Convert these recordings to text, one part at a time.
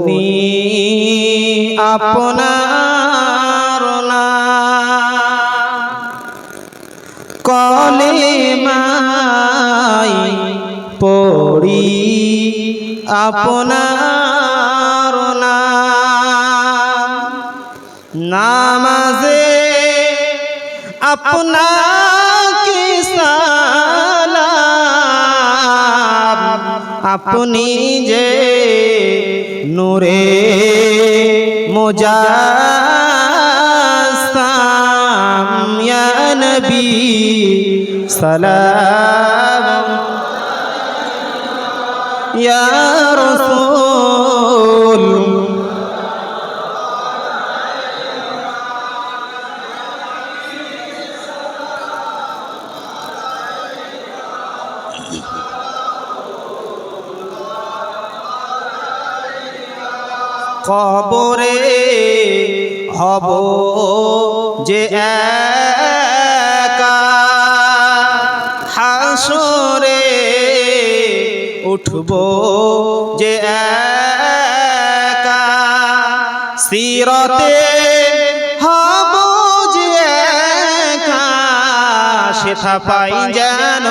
আপনি আপনার না। কলেমাই পড়ি আপনার নাম নামাজে আপনাকে সালাম। আপনি যে নূরে মোজাস্তাম ইয়া নবী সালাম। ইয়া রাসূল। কবরে হব যে একা। হাসরে উঠব যে একা। সিরতে হব যে একা। সেথা পাই যেন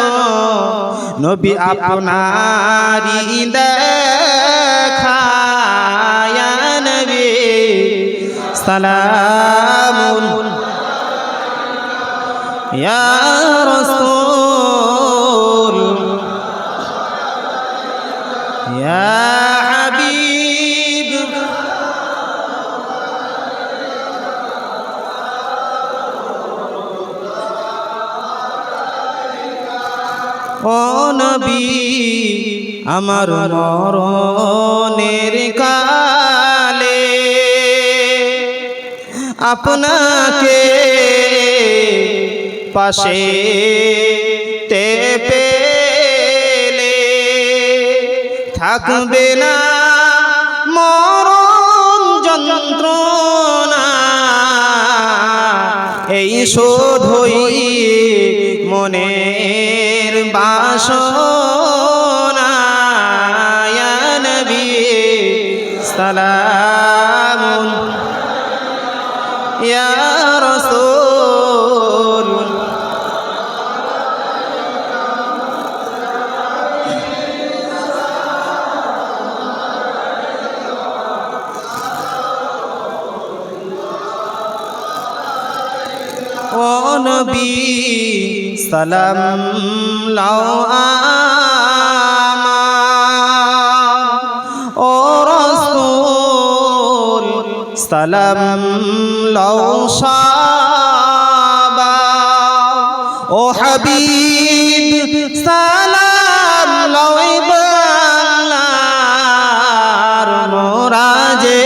নবী আপনারি দেখা। সালামুন ইয়া রাসূল ইয়া হাবিব ও নবী আমার মরণের আপনাকে পাশে তে পেলে থাকবে না মরণ যন্ত্রণা। এই শোধই মনের বাসনা। নবী ইয়া রাসূল। ও নবী সালাম লাও আমার সালাম লাও সাবা ও হাবিব সালাম লাও বাংলার মোরাজে।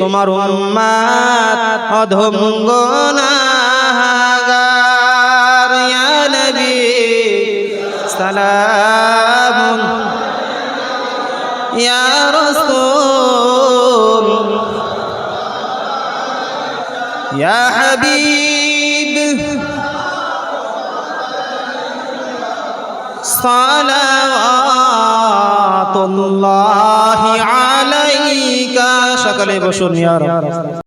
তোমার উম্মাত সালামুন ইয়া ইয়া হাবিব সালাওয়াতুল্লাহি আলাইকা সকলে বসুন ইয়া রাব